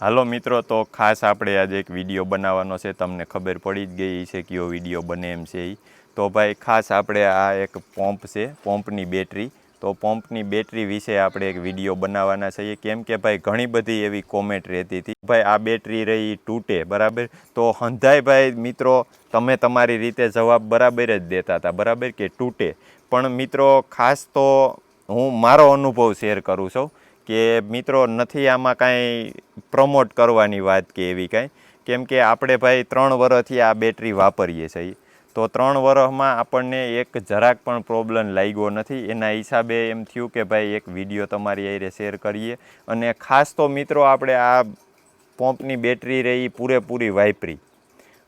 હાલો મિત્રો, તો ખાસ આપણે આજે એક વીડિયો બનાવવાનો છે. તમને ખબર પડી જ ગઈ છે કયો વીડિયો બને એમ છે એ તો ભાઈ, ખાસ આપણે આ એક પંપ છે, પંપની બેટરી. તો પંપની બેટરી વિશે આપણે એક વીડિયો બનાવવાના છીએ. કેમ કે ભાઈ, ઘણી બધી એવી કોમેન્ટ રહેતી હતી. ભાઈ, આ બેટરી રહી તૂટે, બરાબર? તો હંધાય ભાઈ મિત્રો, તમે તમારી રીતે જવાબ બરાબર જ દેતા હતા, બરાબર કે તૂટે? પણ મિત્રો, ખાસ તો હું મારો અનુભવ શેર કરું છું. કે મિત્રો નથી આમાં કાંઈ પ્રમોટ કરવાની વાત કે એવી કાંઈ? કેમ કે આપણે ભાઈ ત્રણ વર્ષથી આ બેટરી વાપરીએ છીએ. તો ત્રણ વર્ષમાં આપણને એક જરાક પણ પ્રોબ્લેમ લાગ્યો નથી. એના હિસાબે એમ થયું કે ભાઈ એક વીડિયો તમારી હારે શેર કરીએ. અને ખાસ તો મિત્રો આપણે આ પંપની બેટરી રહી પૂરેપૂરી વાપરી.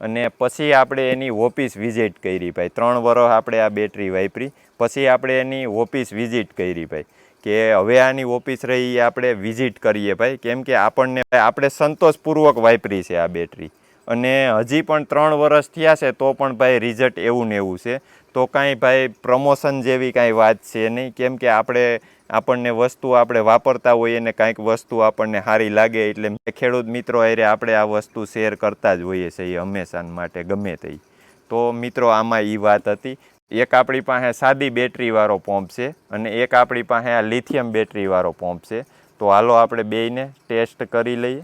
અને પછી આપણે એની ઓફિસ વિઝિટ કરી ભાઈ. ત્રણ વર્ષ આપણે આ બેટરી વાપરી. પછી આપણે એની ઓફિસ વિઝિટ કરી ભાઈ. કે હવે આની ઓફિસ રહી આપણે વિઝિટ કરીએ ભાઈ. કેમ કે આપણને આપણે સંતોષપૂર્વક વાપરી છે આ બેટરી. અને હજી પણ ત્રણ વર્ષ થયા છે તો પણ ભાઈ રિઝલ્ટ એવું ને એવું છે. તો કાંઈ ભાઈ પ્રમોશન જેવી કાંઈ વાત છે નહીં. કેમ કે આપણે, આપણને વસ્તુ આપણે વાપરતા હોઈએ ને કાંઈક વસ્તુ આપણને સારી લાગે એટલે ખેડૂત મિત્રો અરે આપણે આ વસ્તુ શેર કરતા જ હોઈએ છીએ હંમેશા માટે ગમે તે તો મિત્રો, આમાં એ વાત હતી. એક આપણી પાસે સાદી બેટરીવાળો પંપ છે અને એક આપણી પાસે આ લિથિયમ બેટરીવાળો પંપ છે. તો હાલો આપણે બેયને ટેસ્ટ કરી લઈએ.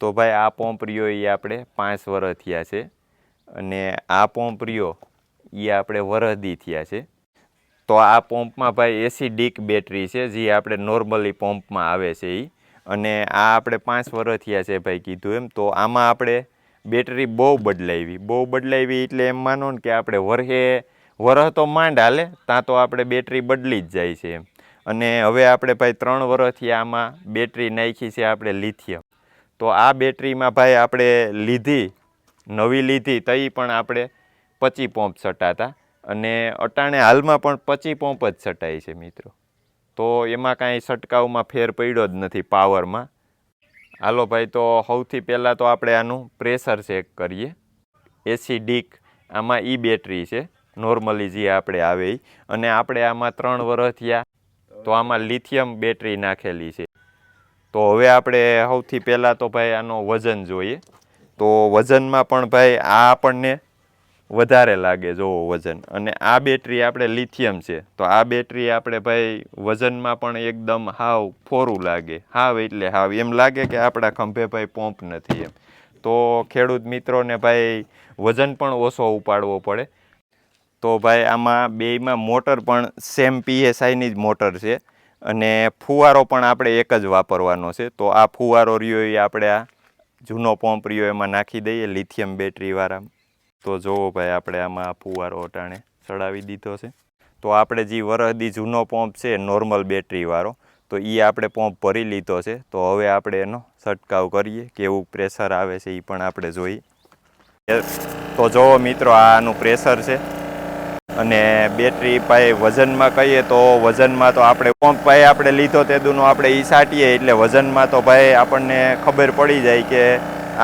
તો ભાઈ, આ પંપ રહ્યો એ આપણે પાંચ વર્ષ થયા છે અને આ પંપ રહ્યો એ આપણે વરહદી થયા છે. તો આ પંપમાં ભાઈ એસી ડીક બેટરી છે, જે આપણે નોર્મલી પંપમાં આવે છે એ અને આ આપણે પાંચ વર્ષ થયા છે ભાઈ કીધું એમ. તો આમાં આપણે બેટરી બહુ બદલાવી બહુ બદલાવી એટલે એમ માનો ને કે આપણે વરહે, વરહ તો માંડ હાલે ત્યાં તો આપણે બેટરી બદલી જ જાય છે એમ. અને હવે આપણે ભાઈ ત્રણ વર્ષથી આમાં બેટરી નાખી છે આપણે લિથિયમ. તો આ બેટરીમાં ભાઈ આપણે લીધી, નવી લીધી, તઈ પણ આપણે પચી પંપ સટાતા. અને અટાણે હાલમાં પણ પચી પંપ જ સટાય છે મિત્રો. તો એમાં કાંઈ સટકાવમાં ફેર પડ્યો જ નથી પાવરમાં હાલો ભાઈ, તો સૌથી પહેલાં તો આપણે આનું પ્રેશર ચેક કરીએ. એસી ડીક આમાં ઈ બેટરી છે, નોર્મલી જે આપણે આવે અને આપણે આમાં ત્રણ વર્ષ થયા, તો આમાં લિથિયમ બેટરી નાખેલી છે. તો હવે આપણે સૌથી પહેલાં તો ભાઈ આનો વજન જોઈએ. તો વજનમાં પણ ભાઈ આ આપણને વધારે લાગે જોવો વજન. અને આ બેટરી આપણે લિથિયમ છે. તો આ બેટરી આપણે ભાઈ વજનમાં પણ એકદમ હાવ ફોરું લાગે. હાવ એટલે હાવ. એમ લાગે કે આપણા ખંભે ભાઈ પોંપ નથી એમ. તો ખેડૂત મિત્રોને ભાઈ વજન પણ ઓછો ઉપાડવો પડે. તો ભાઈ આમાં બેયમાં મોટર પણ સેમ પીએસઆઈની જ મોટર છે. અને ફુવારો પણ આપણે એક જ વાપરવાનો છે. તો આ ફુવારો રહ્યો એ આપણે આ જૂનો પંપ રહ્યો એમાં નાખી દઈએ લિથિયમ બેટરીવાળા તો જોવો ભાઈ, આપણે આમાં ફુવારો અટાણે ચડાવી દીધો છે. તો આપણે જે વરહદી જૂનો પંપ છે, નોર્મલ બેટરીવાળો, તો એ આપણે પંપ ભરી લીધો છે. તો હવે આપણે એનો છંટકાવ કરીએ, કેવું પ્રેશર આવે છે એ પણ આપણે જોઈએ. તો જુઓ મિત્રો આનું પ્રેશર છે. અને બેટરી પાઈ વજનમાં કહીએ તો વજનમાં તો આપણે પંપ ભાઈ આપણે લીધો તે દુનો આપણે એ સાટીએ એટલે વજનમાં તો ભાઈ આપણને ખબર પડી જાય કે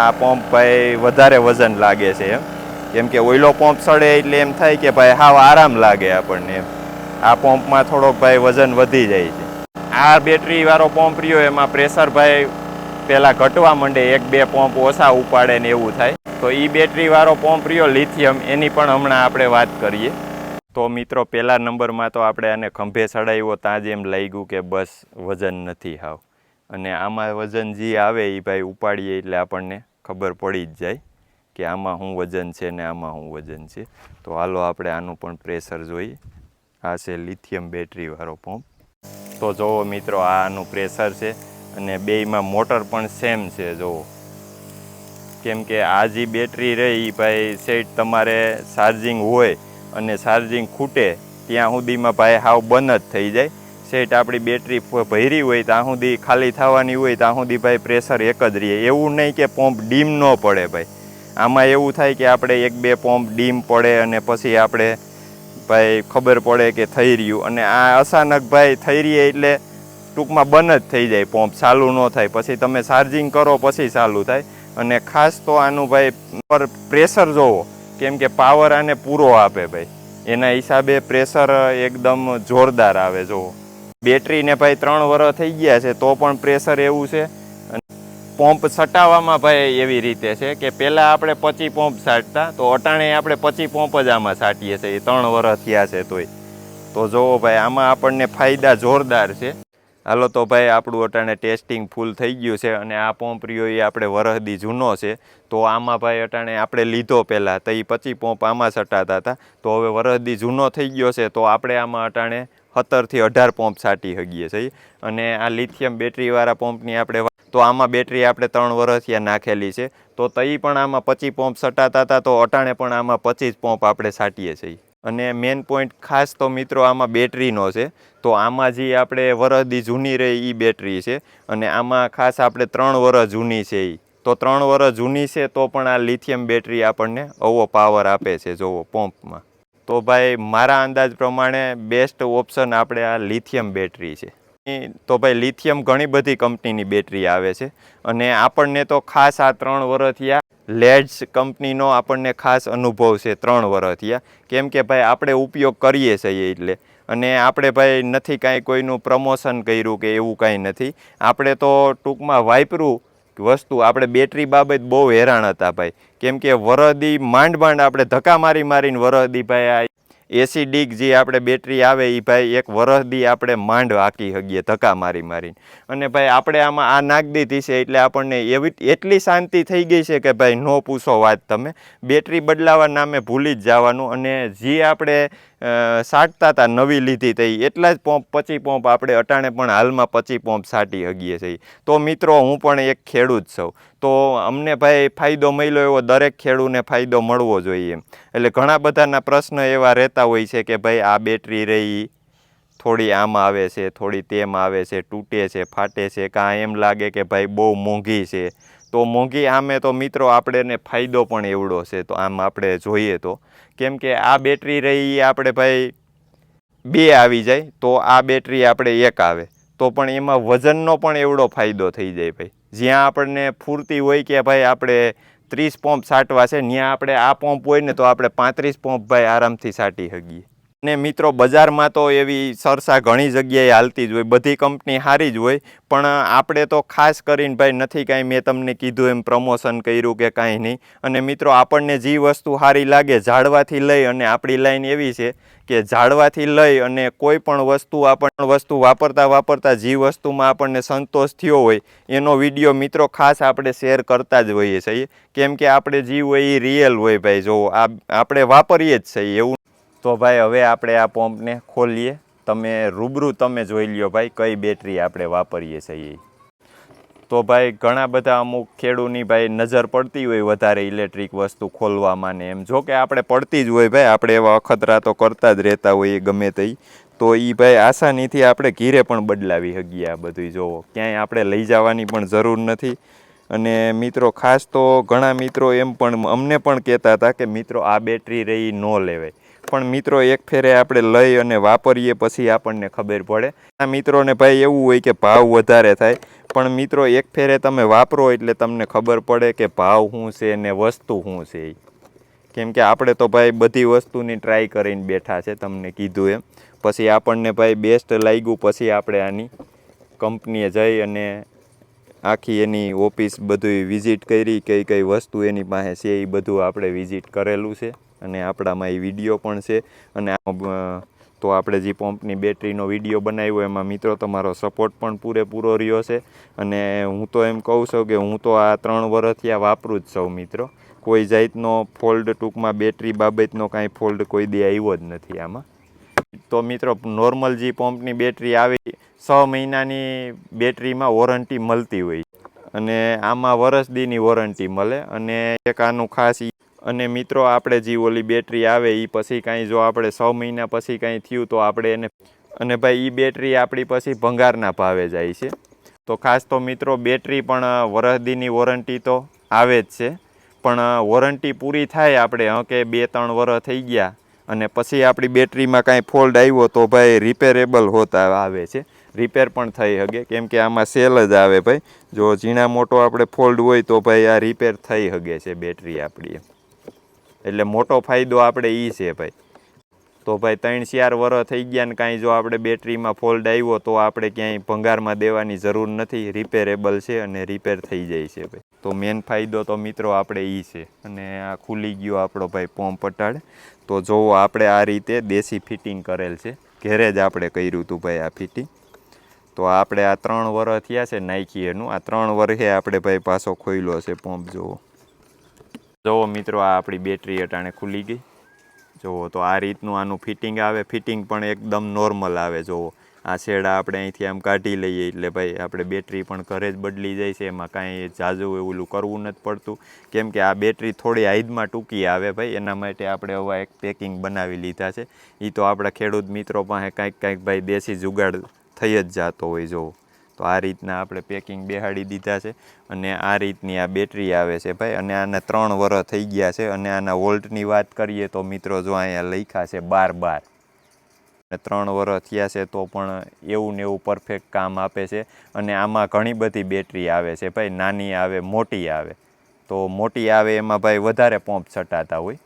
આ પંપ ભાઈ વધારે વજન લાગે છે એમ. કેમ કે ઓઈલો પંપ સડે એટલે એમ થાય કે ભાઈ હાવ આરામ લાગે આપણને એમ. આ પંપમાં થોડોક ભાઈ વજન વધી જાય છે. આ બેટરી વાળો પંપ રહ્યો એમાં પ્રેશર ભાઈ પહેલાં ઘટવા માંડે, એક બે પંપ ઓછા ઉપાડે ને એવું થાય. તો એ બેટરી વાળો પંપ રહ્યો લિથિયમ, એની પણ હમણાં આપણે વાત કરીએ. તો મિત્રો, પહેલા નંબરમાં તો આપણે આને ખંભે ચડાવ્યો ત્યાં જ એમ લાગ્યું કે બસ વજન નથી હાવ. અને આમાં વજન જે આવે એ ભાઈ ઉપાડીએ એટલે આપણને ખબર પડી જ જાય. કે આમાં શું વજન છે ને આમાં શું વજન છે. તો હાલો આપણે આનું પણ પ્રેશર જોઈએ આ છે લિથિયમ બેટરીવાળો પંપ. તો જુઓ મિત્રો આનું પ્રેશર છે અને બેયમાં મોટર પણ સેમ છે જુઓ કેમ કે આ જે બેટરી રહી ભાઈ સેટ તમારે ચાર્જિંગ હોય અને ચાર્જિંગ ખૂટે, ત્યાં સુધીમાં ભાઈ હાવ બંધ જ થઈ જાય. સેટ આપણી બેટરી ભરી હોય ત્યાં સુધી ખાલી થવાની હોય ત્યાં સુધી ભાઈ પ્રેશર એક જ રહે. એવું નહીં કે પંપ ડીમ ન પડે ભાઈ. આમાં એવું થાય કે આપણે એક બે પંપ ડીમ પડે અને પછી આપણે ભાઈ ખબર પડે કે થઈ રહ્યું. અને આ અચાનક ભાઈ થઈ રહી એટલે ટૂંકમાં બંધ જ થઈ જાય પંપ, ચાલુ ન થાય. પછી તમે ચાર્જિંગ કરો પછી ચાલુ થાય. અને ખાસ તો આનું ભાઈ પર પ્રેશર જોવો, કેમ કે પાવર આને પૂરો આપે ભાઈ. એના હિસાબે પ્રેશર એકદમ જોરદાર આવે, જોવો. બેટરીને ભાઈ ત્રણ વર્ષ થઈ ગયા છે, તો પણ પ્રેશર એવું છે પંપ સટાવવામાં ભાઈ એવી રીતે છે કે પહેલાં આપણે પચી પોમ્પ સાટતા, તો અટાણે આપણે પચી પોમ્પ જ આમાં સાટીએ છીએ. ત્રણ વર્ષ થયા છે તોય. તો જોવો ભાઈ, આમાં આપણને ફાયદા જોરદાર છે. હાલો તો ભાઈ, આપણું અટાણે ટેસ્ટિંગ ફૂલ થઈ ગયું છે અને આ પોમ્પ રહ્યો એ આપણે વરહદી જૂનો છે. તો આમાં ભાઈ અટાણે આપણે લીધો પહેલાં, તો એ પચી પોમ્પ આમાં સટાતા હતા. તો હવે વરહદી જૂનો થઈ ગયો છે, તો આપણે આમાં અટાણે સત્તરથી અઢાર પંપ સાટી શકીએ છીએ. અને આ લિથિયમ બેટરીવાળા પંપની આપણે તો આમાં બેટરી આપણે ત્રણ વર્ષ નાખેલી છે. તો તઈ પણ આમાં પચીસ પંપ સટાતા હતા તો અટાણે પણ આમાં પચીસ પંપ આપણે સાટીએ છીએ. અને મેન પોઈન્ટ ખાસ તો મિત્રો આમાં બેટરીનો છે. તો આમાં જે આપણે વરસદી જૂની રહી એ બેટરી છે. અને આમાં ખાસ આપણે ત્રણ વર્ષ જૂની છે એ તો ત્રણ વર્ષ જૂની છે તો પણ આ લિથિયમ બેટરી આપણને આવો પાવર આપે છે, જોવો, પંપમાં. તો ભાઈ, મારા અંદાજ પ્રમાણે બેસ્ટ ઓપ્શન આપણે આ લિથિયમ બેટરી છે. તો ભાઈ લિથિયમ ઘણી બધી કંપનીની બેટરી આવે છે. અને આપણને તો ખાસ આ ત્રણ વર્ષ લેડ્સ કંપનીનો આપણને ખાસ અનુભવ છે ત્રણ વર્ષ કેમ કે ભાઈ, આપણે ઉપયોગ કરીએ છીએ એટલે. અને આપણે ભાઈ, નથી કાંઈ કોઈનું પ્રમોશન કર્યું કે એવું કાંઈ નથી. આપણે તો ટૂંકમાં વાપરું વસ્તુ, આપણે બેટરી બાબત બહુ હેરાન હતા ભાઈ. કેમ કે વરદી માંડ માંડ આપણે ધક્કા મારી મારીને વરદી ભાઈ, આ એસી ડીક જે આપણે બેટરી આવે એ ભાઈ, એક વરસદી આપણે માંડ હાકી શકીએ ધક્કા મારી મારીને. અને ભાઈ, આપણે આમાં આ નાખ દીધી છે એટલે આપણને એવી એટલી શાંતિ થઈ ગઈ છે કે ભાઈ, નો પૂછો વાત તમે. બેટરી બદલાવા નામે ભૂલી જ જવાનું અને જે આપણે સાટતા હતા નવી લીધી થઈ એટલા જ પંપ પચી પંપ આપણે અટાણે પણ હાલમાં પચી પંપ સાટી હગીએ છીએ. તો મિત્રો, હું પણ એક ખેડૂત છું. તો અમને ભાઈ ફાયદો મળ્યો એવો દરેક ખેડૂને ફાયદો મળવો જોઈએ. એટલે ઘણા બધાના પ્રશ્ન એવા રહેતા હોય છે કે ભાઈ, આ બેટરી રહી, થોડી આમ આવે છે, થોડી તેમ આવે છે, તૂટે છે, ફાટે છે કાં એમ લાગે કે ભાઈ બહુ મોંઘી છે. તો મોંઘી આમે તો મિત્રો આપણને ફાયદો પણ એવડો છે, તો આમ આપણે જોઈએ તો. કેમ કે આ બેટરી રહી આપણે ભાઈ બે આવી જાય, તો આ બેટરી આપણે એક આવે. તો પણ એમાં વજનનો પણ એવડો ફાયદો થઈ જાય ભાઈ. જ્યાં આપણને ફૂરતી હોય કે ભાઈ આપણે ત્રીસ પંપ સાટવા છે ત્યાં આપણે આ પંપ હોય ને તો આપણે પાંત્રીસ પંપ ભાઈ આરામથી સાટી શકીએ. ને મિત્રો, બજારમાં તો એવી સરસા ઘણી જગ્યાએ હાલતી જ હોય, બધી કંપની સારી જ હોય, પણ આપણે તો ખાસ કરીને ભાઈ નથી કાંઈ મેં તમને કીધું એમ પ્રમોશન કર્યું કે કાંઈ નહીં. અને મિત્રો, આપણને જે વસ્તુ સારી લાગે ઝાડવાથી લઈ અને આપણી લાઈન એવી છે કે ઝાડવાથી લઈ અને કોઈ પણ વસ્તુ આપણને વસ્તુ વાપરતા વાપરતા જે વસ્તુમાં આપણને સંતોષ થયો હોય, એનો વીડિયો મિત્રો ખાસ આપણે શેર કરતા જ હોઈએ છીએ. કેમ કે આપણે જે હોય એ રિયલ હોય ભાઈ, જો આપણે વાપરીએ જ છીએ, એવું તો ભાઈ, હવે આપણે આ પંપને ખોલીએ. તમે રૂબરૂ તમે જોઈ લ્યો ભાઈ, કઈ બેટરી આપણે વાપરીએ છીએ તો ભાઈ, ઘણા બધા અમુક ખેડૂની ભાઈ નજર પડતી હોય વધારે ઇલેક્ટ્રિક વસ્તુ ખોલવામાં ને એમ. જો કે આપણે પડતી જ હોય ભાઈ, આપણે એવા અખતરા તો કરતા જ રહેતા હોઈએ ગમે તે તો એ ભાઈ આસાનીથી આપણે ઘીરે પણ બદલાવી શકીએ આ બધું જોવો ક્યાંય આપણે લઈ જવાની પણ જરૂર નથી. અને મિત્રો, ખાસ તો ઘણા મિત્રો એમ પણ અમને પણ કહેતા હતા કે, મિત્રો, આ બેટરી રહી ન લેવાય. પણ મિત્રો એક ફેરે આપણે લઈ અને વાપરીએ પછી આપણને ખબર પડે આ મિત્રોને ભાઈ એવું હોય કે ભાવ વધારે થાય, પણ મિત્રો એક ફેરે તમે વાપરો એટલે તમને ખબર પડે કે ભાવ શું છે ને વસ્તુ શું છે. કેમ કે આપણે તો ભાઈ બધી વસ્તુની ટ્રાય કરીને બેઠા છે, તમને કીધું એમ પછી આપણને ભાઈ બેસ્ટ લાગ્યું, પછી આપણે આની કંપનીએ જઈ અને આખી એની ઓફિસ બધું વિઝિટ કરી, કઈ કઈ વસ્તુ એની પાસે છે એ બધું આપણે વિઝિટ કરેલું છે. અને આપણામાં એ વીડિયો પણ છે. અને તો આપણે જે પંપની બેટરીનો વીડિયો બનાવ્યો, એમાં મિત્રો તમારો સપોર્ટ પણ પૂરેપૂરો રહ્યો છે. અને હું તો એમ કહું છું કે હું તો આ ત્રણ વર્ષથી આ વાપરું જ છું મિત્રો. કોઈ જાતનો ફોલ્ડ ટૂંકમાં બેટરી બાબતનો કાંઈ ફોલ્ડ કોઈ દે આવ્યો જ નથી આમાં. તો મિત્રો નોર્મલ જે પંપની બેટરી આવી, છ મહિનાની બેટરીમાં વોરંટી મળતી હોય અને આમાં વરસ દીની વોરંટી મળે. અને એક આનું ખાસ અને મિત્રો, આપણે જે ઓલી બેટરી આવે એ પછી કાંઈ જો આપણે છ મહિના પછી કાંઈ થયું, તો આપણે એને, અને ભાઈ એ બેટરી આપણી પછી ભંગારના ભાવે જાય છે. તો ખાસ તો મિત્રો બેટરી પણ વરસદીની વોરંટી તો આવે જ છે. પણ વોરંટી પૂરી થાય આપણે, હં કે બે, ત્રણ વર્ષ થઈ ગયા અને પછી આપણી બેટરીમાં કાંઈ ફોલ્ડ આવ્યો તો ભાઈ રિપેરેબલ હોતા આવે છે. રિપેર પણ થઈ શકે કેમ કે આમાં સેલ જ આવે ભાઈ. જો ઝીણા મોટો આપણે ફોલ્ડ હોય તો ભાઈ આ રિપેર થઈ શકે છે બેટરી આપણી. એટલે મોટો ફાયદો આપણે એ છે ભાઈ. તો ભાઈ ત્રણ ચાર વરસ થઈ ગયા ને કાંઈ જો આપણે બેટરીમાં ફોલ્ટ આવ્યો તો આપણે ક્યાંય ભંગારમાં દેવાની જરૂર નથી. રિપેરેબલ છે અને રિપેર થઈ જાય છે ભાઈ. તો મેન ફાયદો તો મિત્રો આપણે એ છે. અને આ ખુલી ગયો આપણો ભાઈ પોમ્પ અટાડ તો જોવો, આપણે આ રીતે દેશી ફિટિંગ કરેલ છે. ઘેરે જ આપણે કર્યું હતું ભાઈ આ ફિટિંગ તો આપણે આ ત્રણ વર્ષ થયા છે નાઇકી એનું. આ ત્રણ વર્ષે આપણે ભાઈ પાછો ખોઈલો છે પંપ, જોવો. જોવો મિત્રો, આ આપણી બેટરી અટાણે ખુલી ગઈ. જુઓ તો આ રીતનું આનું ફિટિંગ આવે. ફિટિંગ પણ એકદમ નોર્મલ આવે જુઓ આ છેડા આપણે અહીંથી આમ કાઢી લઈએ એટલે ભાઈ આપણે બેટરી પણ ઘરે જ બદલી જાય છે, એમાં કાંઈ જાજુ એવું કરવું નથી પડતું. કેમ કે આ બેટરી થોડી હાઈદમાં ટૂંકી આવે ભાઈ, એના માટે આપણે હવે એક પેકિંગ બનાવી લીધા છે. એ તો આપણા ખેડૂત મિત્રો પાસે કાંઈક કાંઈક ભાઈ દેશી જુગાડ થઈ જ જતો હોય જોવો તો આ રીતના આપણે પેકિંગ બેહાડી દીધા છે અને આ રીતની આ બેટરી આવે છે ભાઈ. અને આના ત્રણ વરસ થઈ ગયા છે અને આના વોલ્ટની વાત કરીએ તો મિત્રો જો અહીંયા લખ્યા છે બાર બાર. ત્રણ વરસ થયા છે તો પણ એવું ને એવું પરફેક્ટ કામ આપે છે. અને આમાં ઘણી બધી બેટરી આવે છે ભાઈ, નાની આવે, મોટી આવે. તો મોટી આવે એમાં ભાઈ વધારે પંપ છટાતા હોય.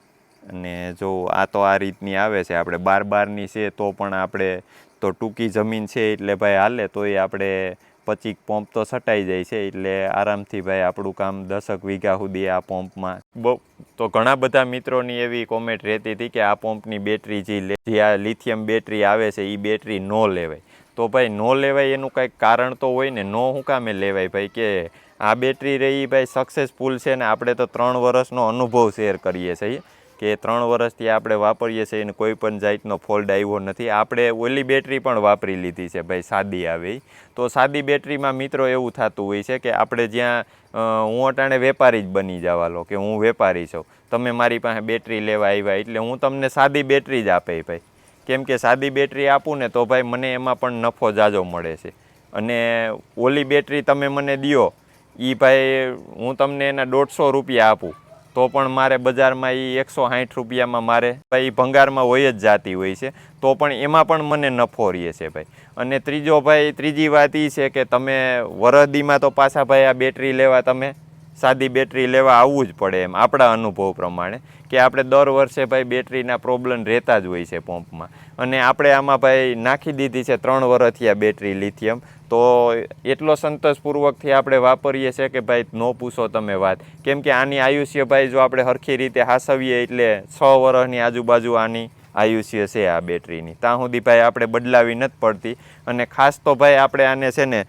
અને જો આ તો આ રીતની આવે છે, આપણે બાર બારની છે તો પણ આપણે, તો ટૂંકી જમીન છે એટલે ભાઈ હાલે, તોય આપણે પચીક પંપ તો છટાઈ જાય છે, એટલે આરામથી ભાઈ આપણું કામ દસક વીઘા સુધી આ પંપમાં. બહુ, તો ઘણા બધા મિત્રોની એવી કોમેન્ટ રહેતી હતી કે આ પંપની બેટરી જે જે આ લિથિયમ બેટરી આવે છે એ બેટરી ન લેવાય. તો ભાઈ ન લેવાય એનું કાંઈક કારણ તો હોય ને, ન હું કામે લેવાય ભાઈ? કે આ બેટરી રહી ભાઈ સક્સેસફુલ છે ને, આપણે તો ત્રણ વર્ષનો અનુભવ શેર કરીએ છીએ. કે ત્રણ વર્ષથી આપણે વાપરીએ છીએ અને કોઈ પણ જાતનો ફોલ્ટ આવ્યો નથી. આપણે ઓલી બેટરી પણ વાપરી લીધી છે ભાઈ, સાદી આવી. તો સાદી બેટરીમાં મિત્રો એવું થતું હોય છે કે આપણે જ્યાં હું અટાણે વેપારી જ બની જવાલો કે હું વેપારી છું. તમે મારી પાસે બેટરી લેવા આવ્યા એટલે હું તમને સાદી બેટરી જ આપે ભાઈ. કેમ કે સાદી બેટરી આપું ને તો ભાઈ મને એમાં પણ નફો જાજો મળે છે. અને ઓલી બેટરી તમે મને દ્યો એ ભાઈ હું તમને એના દોઢસો રૂપિયા આપું. તો પણ મારે બજારમાં એ એકસો સાઠ રૂપિયામાં મારે ભાઈ ભંગારમાં હોય જ જાતી હોય છે. તો પણ એમાં પણ મને નફો રહે છે ભાઈ. અને ત્રીજો ભાઈ, ત્રીજી વાત એ છે કે તમે વરદીમાં તો પાછા ભાઈ આ બેટરી લેવા તમે, સાદી બેટરી લેવા આવવું જ પડે એમ, આપણા અનુભવ પ્રમાણે, કે આપણે દર વર્ષે ભાઈ બેટરીના પ્રોબ્લેમ રહેતા જ હોય છે પંપમાં. અને આપણે આમાં ભાઈ નાખી દીધી છે ત્રણ વર્ષથી આ બેટરી લિથિયમ તો એટલો સંતોષપૂર્વકથી આપણે વાપરીએ છીએ કે ભાઈ, ન પૂછો તમે વાત. કેમ કે આની આયુષ્ય ભાઈ જો આપણે સરખી રીતે હાસવીએ એટલે છ વર્ષની આજુબાજુ આની આયુષ્ય છે આ બેટરીની. ત્યાં સુધી ભાઈ આપણે બદલાવી નથી પડતી. અને ખાસ તો ભાઈ આપણે આને છે ને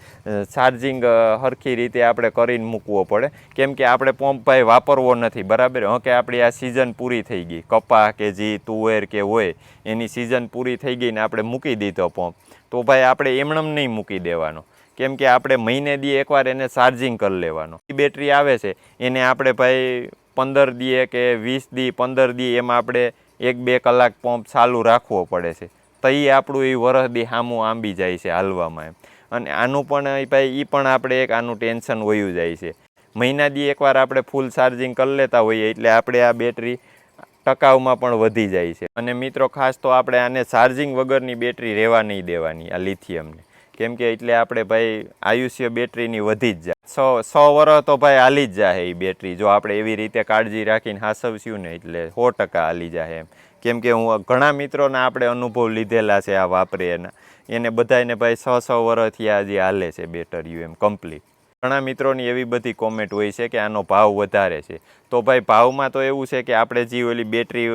ચાર્જિંગ સરખી રીતે આપણે કરીને મૂકવો પડે. કેમ કે આપણે પંપ ભાઈ વાપરવો નથી, બરાબર? હં કે આપણી આ સિઝન પૂરી થઈ ગઈ. કપા કે જે, તુવેર કે હોય, એની સિઝન પૂરી થઈ ગઈ ને આપણે મૂકી દીધો પંપ તો ભાઈ આપણે એમણમ નહીં મૂકી દેવાનો. કેમ કે આપણે મહિને દી એકવાર એને ચાર્જિંગ કરી લેવાનો. એ બેટરી આવે છે, એને આપણે ભાઈ પંદર દીએ કે વીસ દી, પંદર દી એમાં આપણે એક બે કલાક પંપ ચાલુ રાખવો પડે છે. તો એ આપણું એ વરસ દી સામું આંબી જાય છે હાલવામાં એમ. અને આનું પણ ભાઈ એ પણ આપણે એક આનું ટેન્શન હોયું જાય છે. મહિના દી એકવાર આપણે ફૂલ ચાર્જિંગ કરી લેતા હોઈએ એટલે આપણે આ બેટરી ટકાઉમાં પણ વધી જાય છે. અને મિત્રો, ખાસ તો આપણે આને ચાર્જિંગ વગરની બેટરી રહેવા નહીં દેવાની, આ લિથિયમને કેમ કે એટલે આપણે ભાઈ આયુષ્ય બેટરીની વધી જ જાય. સો સો વર્ષ તો ભાઈ હાલી જ જાય એ બેટરી જો આપણે એવી રીતે કાળજી રાખીને હાસવશું ને, એટલે સો ટકા હાલી જાય એમ. કેમ કે હું ઘણા મિત્રોના આપણે અનુભવ લીધેલા છે આ વાપરે એના. એને બધાને ભાઈ છ છ વર્ષથી આજે હાલે છે બેટરીયું એમ કમ્પ્લીટ ઘણા મિત્રોની એવી બધી કોમેન્ટ હોય છે કે આનો ભાવ વધારે છે. તો ભાઈ, ભાવમાં તો એવું છે કે આપણે જે ઓલી બેટરી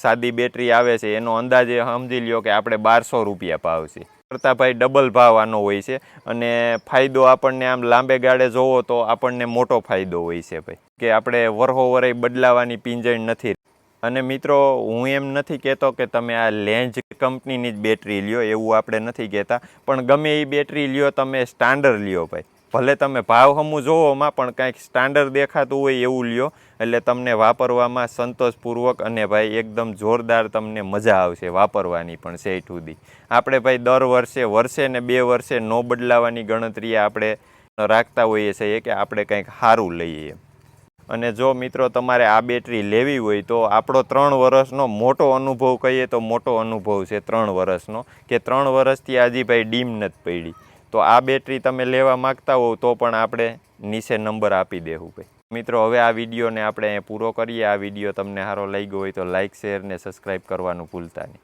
સાદી બેટરી આવે છે, એનો અંદાજે સમજી લ્યો કે આપણે બારસો રૂપિયા ભાવ છે. કરતાં ભાઈ ડબલ ભાવ આનો હોય છે અને ફાયદો આપણને આમ લાંબે ગાળે જોવો તો આપણને મોટો ફાયદો હોય છે ભાઈ, કે આપણે વરહો વરય બદલાવાની પિંજણ નથી. અને મિત્રો, હું એમ નથી કહેતો કે તમે આ લેન્જ કંપનીની જ બેટરી લ્યો, એવું આપણે નથી કહેતા. પણ ગમે એ બેટરી લ્યો, તમે સ્ટાન્ડર્ડ લ્યો ભાઈ. ભલે તમે ભાવ હમું જોવોમાં પણ કાંઈક સ્ટાન્ડર્ડ દેખાતું હોય એવું લ્યો. એટલે તમને વાપરવામાં સંતોષપૂર્વક અને ભાઈ એકદમ જોરદાર તમને મજા આવશે વાપરવાની પણ સેઠ સુધી. આપણે ભાઈ દર વર્ષે વર્ષે ને બે વર્ષે ન બદલાવાની ગણતરી આપણે રાખતા હોઈએ છીએ કે આપણે કંઈક સારું લઈએ. અને જો મિત્રો તમારે આ બેટરી લેવી હોય તો આપણો ત્રણ વર્ષનો મોટો અનુભવ કહીએ તો મોટો અનુભવ છે ત્રણ વર્ષનો, કે ત્રણ વર્ષથી આજે ભાઈ ડીમ નથી પડી. તો આ બેટરી તમે લેવા માગતા હોવ તો પણ આપણે નીચે નંબર આપી દેવું ભાઈ. મિત્રો, હવે આ વિડીયોને આપણે પૂરો કરીએ. આ વીડિયો તમને સારો લાગ્યો હોય તો લાઇક શેર ને સબસ્ક્રાઈબ કરવાનું ભૂલતા નહીં.